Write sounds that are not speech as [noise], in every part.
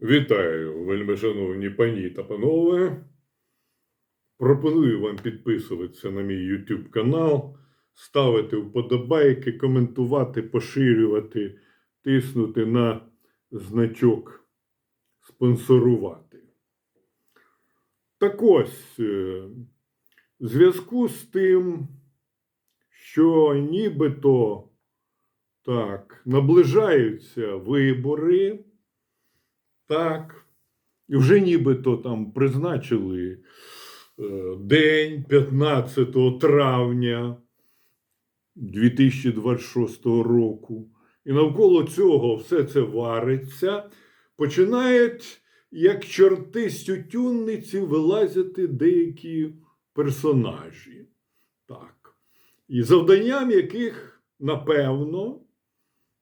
Вітаю, вельмишановні пані та панове. Пропоную вам підписуватися на мій YouTube канал, ставити вподобайки, коментувати, поширювати, тиснути на значок спонсорувати. Так ось, е, в зв'язку з тим, що нібито так, наближаються вибори. Так. І вже нібито там призначили е, день 15 травня 2026 року. І навколо цього все це вариться. Починають, як чорти з тютюнниці, вилазити деякі персонажі. Так. І завданням яких, напевно,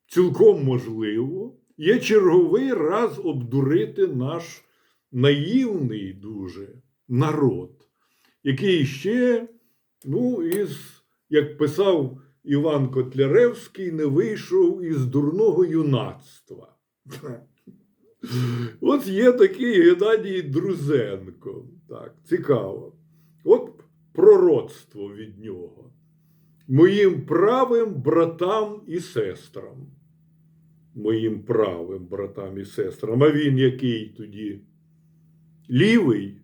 цілком можливо, є черговий раз обдурити наш наївний дуже народ, який ще, ну, із, як писав Іван Котляревський, не вийшов із дурного юнацтва. [laughs] От є такий Геннадій Друзенко. Так, цікаво. От пророцтво від нього. Моїм правим братам і сестрам моїм правим братам і сестрам. А він який тоді? Лівий?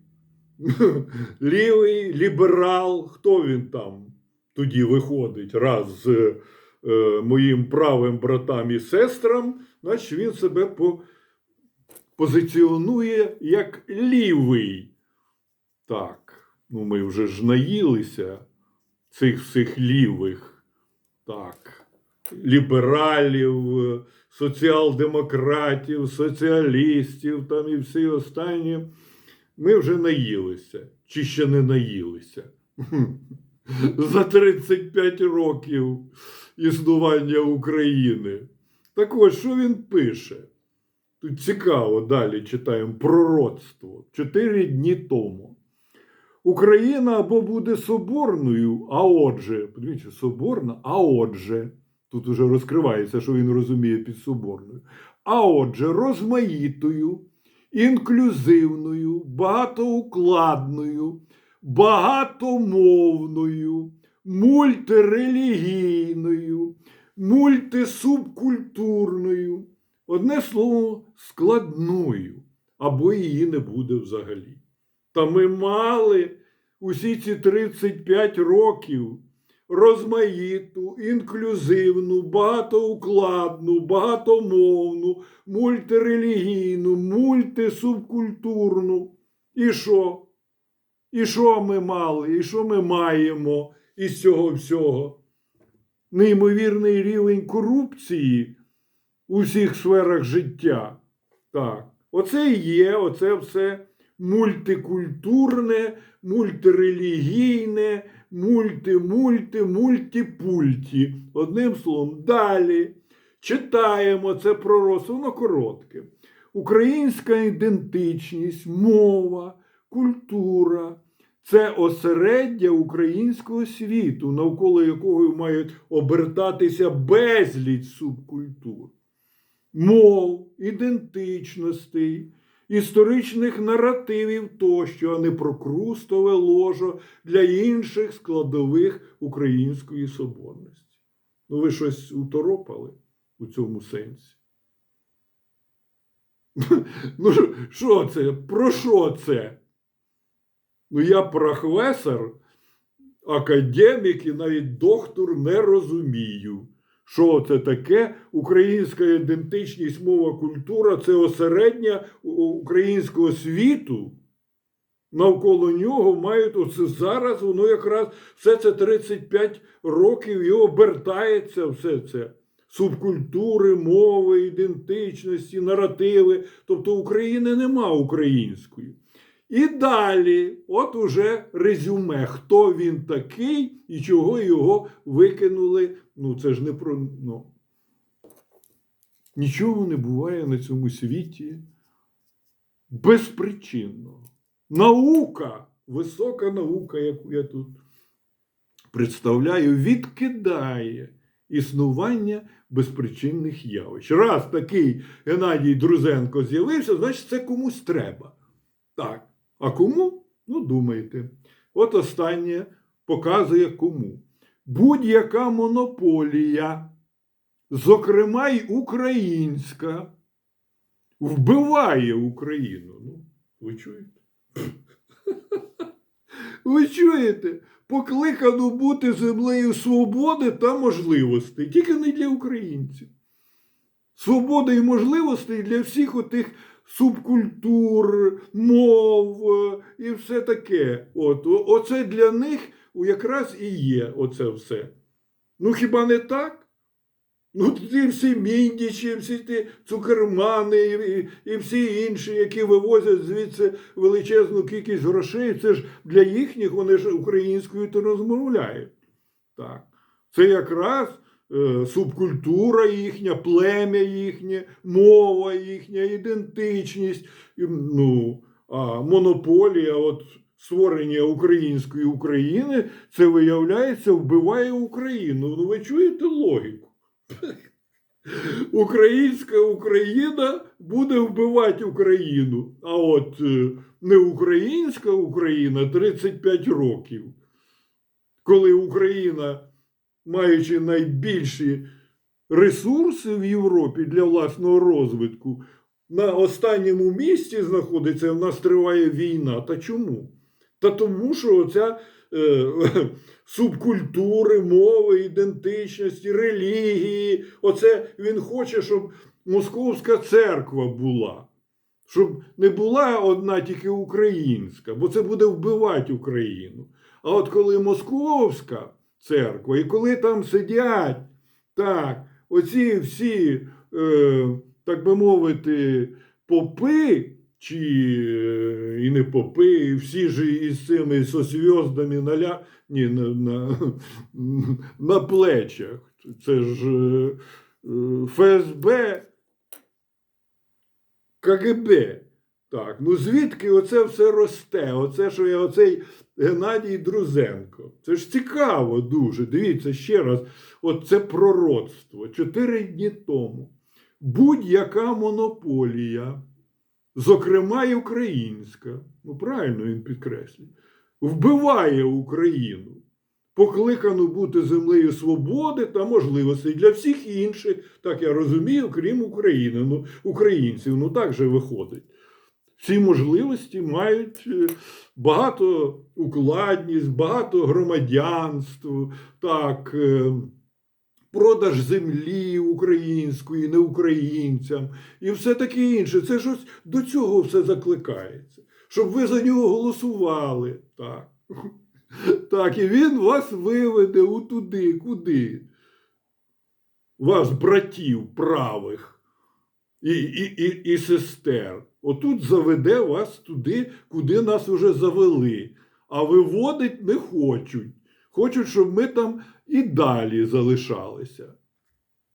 [laughs] Лівий ліберал. Хто він там тоді виходить раз з е, моїм правим братам і сестрам, значить він себе по, позиціонує як лівий. Так, ну ми вже ж наїлися цих всіх лівих. Так, лібералів, соціал-демократів, соціалістів там і всі останні. Ми вже наїлися, чи ще не наїлися. [laughs] За 35 років існування України. Так ось, що він пише? Тут цікаво, далі читаємо пророцтво. Чотири дні тому. Україна або буде соборною, а отже, подивіться, соборна, а отже. Тут уже розкривається, що він розуміє під соборною. А отже, розмаїтою, інклюзивною, багатоукладною, багатомовною, мультирелігійною, мультисубкультурною, одне слово, складною, або її не буде взагалі. Та ми мали усі ці 35 років розмаїту, інклюзивну, багатоукладну, багатомовну, мультирелігійну, мультисубкультурну. І що? І що ми мали? І що ми маємо із цього всього? Неймовірний рівень корупції у всіх сферах життя. Так, оце і є, оце все мультикультурне, мультирелігійне, мульти-мульти, мультипульті. Одним словом, далі читаємо це пророцтво, воно коротке. Українська ідентичність, мова, культура це осереддя українського світу, навколо якого мають обертатися безліч субкультур, мов, ідентичностей історичних наративів тощо, а не про крустове ложо для інших складових української соборності. Ну, ви щось уторопали у цьому сенсі? [laughs] Ну, що це? Про що це? Ну, я професор, академік і навіть доктор не розумію. Що це таке? Українська ідентичність, мова, культура це осередня українського світу. Навколо нього мають оце зараз, воно якраз все це 35 років і обертається все це. Субкультури, мови, ідентичності, наративи. Тобто України нема української. І далі, от уже резюме, хто він такий і чого його викинули. Ну, це ж не про. Ну. Нічого не буває на цьому світі безпричинно. Наука, висока наука, яку я тут представляю, відкидає існування безпричинних явищ. Раз такий Геннадій Друзенко з'явився, значить це комусь треба. Так. А кому? Ну, думайте. От останнє показує кому. Будь-яка монополія, зокрема й українська, вбиває Україну. Ну, ви чуєте? [laughs] Ви чуєте? Покликано бути землею свободи та можливостей, тільки не для українців. Свобода і можливостей для всіх отих субкультур, мов все таке. От, оце для них якраз і є оце все. Ну хіба не так? Ну, ті всі міндічі, всі ті цукермани і, і, всі інші, які вивозять звідси величезну кількість грошей, це ж для їхніх, вони ж українською то розмовляють. Так. Це якраз е, субкультура їхня, плем'я їхнє, мова їхня, ідентичність, ну, монополія, от створення української України, це виявляється, вбиває Україну. Ну ви чуєте логіку? Українська Україна буде вбивати Україну. А от е, не українська Україна 35 років, коли Україна, маючи найбільші ресурси в Європі для власного розвитку, на останньому місці знаходиться, в нас триває війна. Та чому? Та тому, що оця е, [laughs] субкультури, мови, ідентичності, релігії, оце він хоче, щоб московська церква була. Щоб не була одна тільки українська, бо це буде вбивати Україну. А от коли московська церква, і коли там сидять, так, оці всі, е, так би мовити, попи, чи е, і не попи, і всі ж із цими созв'яздами на, ля, ні, на, на, [laughs] на плечах. Це ж е, е, ФСБ, КГБ. Так, ну звідки оце все росте? Оце, що я оцей Геннадій Друзенко. Це ж цікаво дуже. Дивіться ще раз, от це пророцтво. Чотири дні тому. Будь-яка монополія, зокрема й українська, ну правильно він підкреслює, вбиває Україну, покликану бути землею свободи та можливостей для всіх інших, так я розумію, крім України, ну, українців. Ну так же виходить. Ці можливості мають е, багато укладність, багато громадянств, так, е, продаж землі української, не українцям і все таке інше. Це ж ось до цього все закликається, щоб ви за нього голосували. Так, [laughs] так і він вас виведе у туди, куди? Вас, братів правих і, і, і, і сестер. Отут заведе вас туди, куди нас вже завели. А виводить не хочуть. Хочуть, щоб ми там і далі залишалися.